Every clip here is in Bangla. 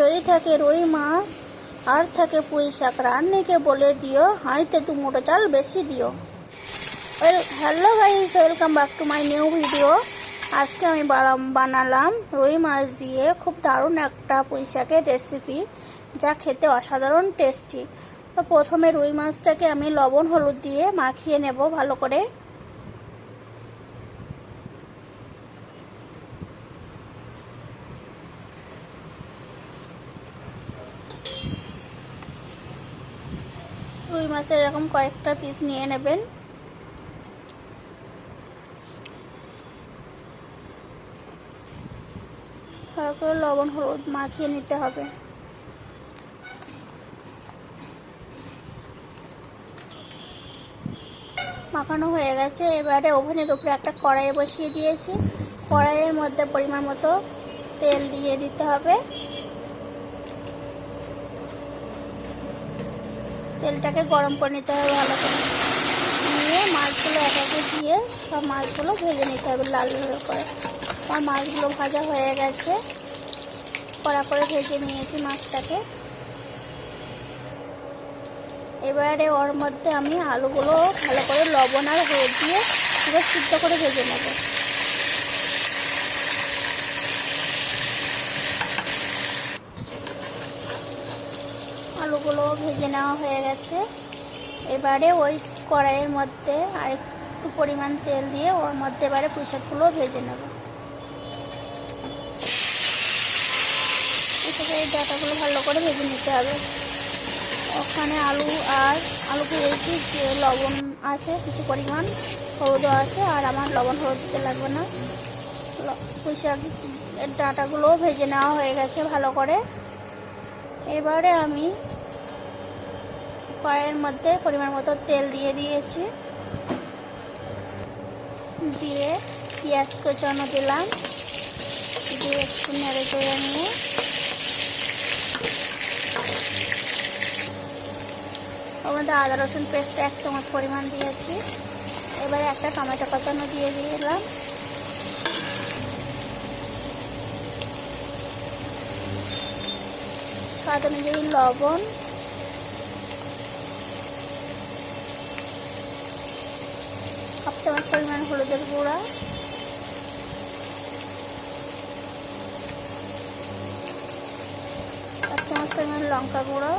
যদি থাকে রুই মাছ আর থাকে পুঁই শাক, রান্নিকে বলে দিও, হাঁড়িতে দু মুঠো চাল বেশি দিও। Well hello guys welcome back to my new video আজকে আমি বানালাম রুই মাছ দিয়ে খুব দারুণ একটা পুঁই শাকের রেসিপি যা খেতে অসাধারণ টেস্টি তো প্রথমে রুই মাছটাকে আমি লবণ, হলুদ দিয়ে মাখিয়ে নেব ভালো করে। রুই মাছের এরকম কয়েকটা পিস নিয়ে নেবেন। করে লবণ, হলুদ মাখিয়ে নিতে হবে। মাখানো হয়ে গেছে। এবারে ওভেনের উপরে একটা কড়াই বসিয়ে দিয়েছি। কড়াইয়ের মধ্যে পরিমাণ মতো তেল দিয়ে দিতে হবে। তেলটাকে গরম করে নিতে হবে ভালো করে। নিয়ে মাছগুলো এক একে দিয়ে সব মাছগুলো ভেজে নিতে হবে লাল লাল করে। আমার মাছগুলো ভাজা হয়ে গেছে। কড়া করে ভেজে নিয়েছি মাছটাকে। এবারে ওর মধ্যে আমি আলুগুলো ভালো করে লবণ আর হলুদ দিয়ে পুরো সিদ্ধ করে ভেজে নেব। আলুগুলো ভেজে নেওয়া হয়ে গেছে। এবারে ওই কড়াইয়ের মধ্যে আর একটু পরিমাণ তেল দিয়ে ওর মধ্যে এবারে পুঁইশাকগুলো ভেজে নেব। এই ডাটাগুলো ভালো করে ভেজে নিতে হবে। ওখানে আলু আর আলু ভেজেছি, যে লবণ আছে, কিছু পরিমাণ হলুদও আছে, আর আমার লবণ হলুদ দিতে লাগবে না। পুঁইশাক ডাটাগুলোও ভেজে নেওয়া হয়ে গেছে ভালো করে। এবারে আমি কড়াইয়ের মধ্যে পরিমাণ মতো তেল দিয়ে দিয়েছি। দিয়ে পেঁয়াজ কোচানো দিলাম। দিয়ে একটু নেড়ে চেড়ে নিয়ে ওর মধ্যে আদা, রসুন পেস্ট এক চামচ পরিমাণ দিয়েছি। এবারে একটা টমেটো কচানো দিয়ে দিলাম। স্বাদ অনুযায়ী লবণ হাফ চামচ পরিমাণ হলুদের গুঁড়া। এক চামচ পরিমাণ লঙ্কা গুঁড়ো।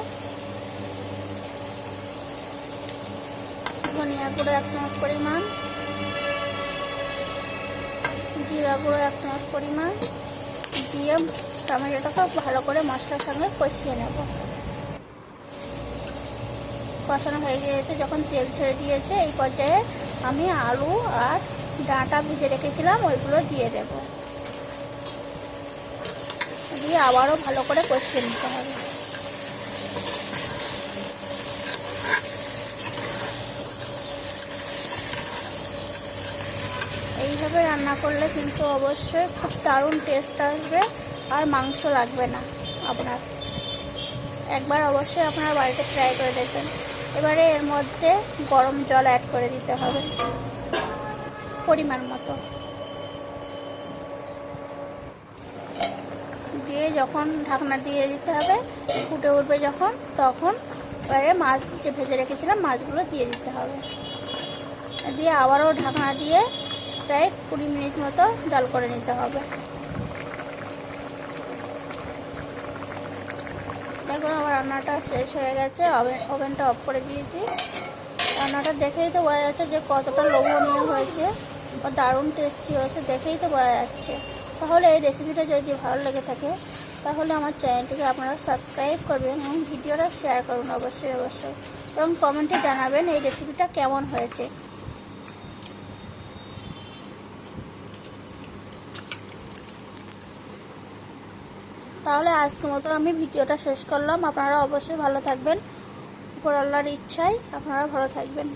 ধনিয়া গুঁড়ো এক চামচ পরিমাণ। জিরা গুঁড়ো এক চামচ পরিমাণ। দিয়ে টমেটোটাকে ভালো করে মশলার সঙ্গে কষিয়ে নেব। কষানো হয়ে গিয়েছে, যখন তেল ছেড়ে দিয়েছে, এই পর্যায়ে আমি আলু আর ডাঁটা ভিজে রেখেছিলাম, ওইগুলো দিয়ে দেব। দিয়ে আবারও ভালো করে কষিয়ে নিতে হবে। এইভাবে রান্না করলে কিন্তু অবশ্যই খুব দারুণ টেস্ট আসবে আর মাংস লাগবে না আপনার। একবার অবশ্যই আপনার বাড়িতে ট্রাই করে দেখবেন। এবারে এর মধ্যে গরম জল অ্যাড করে দিতে হবে, পরিমাণ মতো। দিয়ে যখন ঢাকনা দিয়ে দিতে হবে, ফুটে উঠবে যখন, তখন এবারে মাছ যে ভেজে রেখেছিলাম, মাছগুলো দিয়ে দিতে হবে। দিয়ে আবারও ঢাকনা দিয়ে প্রায় কুড়ি মিনিট মতো ডাল করে নিতে হবে। দেখুন, আমার রান্নাটা শেষ হয়ে গেছে। ওভেন, ওভেনটা অফ করে দিয়েছি। রান্নাটা দেখেই তো বোঝা যাচ্ছে যে কতটা লোভনীয় হয়েছে ও দারুণ টেস্টি হয়েছে, দেখেই তো বোঝা যাচ্ছে। তাহলে এই রেসিপিটা যদি ভালো লেগে থাকে, তাহলে আমার চ্যানেলটিকে আপনারা সাবস্ক্রাইব করবেন এবং ভিডিওটা শেয়ার করুন অবশ্যই অবশ্যই। এবং কমেন্টে জানাবেন এই রেসিপিটা কেমন হয়েছে। তাহলে আজকের মতো আমি ভিডিওটা শেষ করলাম। আপনারা অবশ্যই ভালো থাকবেন। উপর আল্লাহর ইচ্ছায় আপনারা ভালো থাকবেন।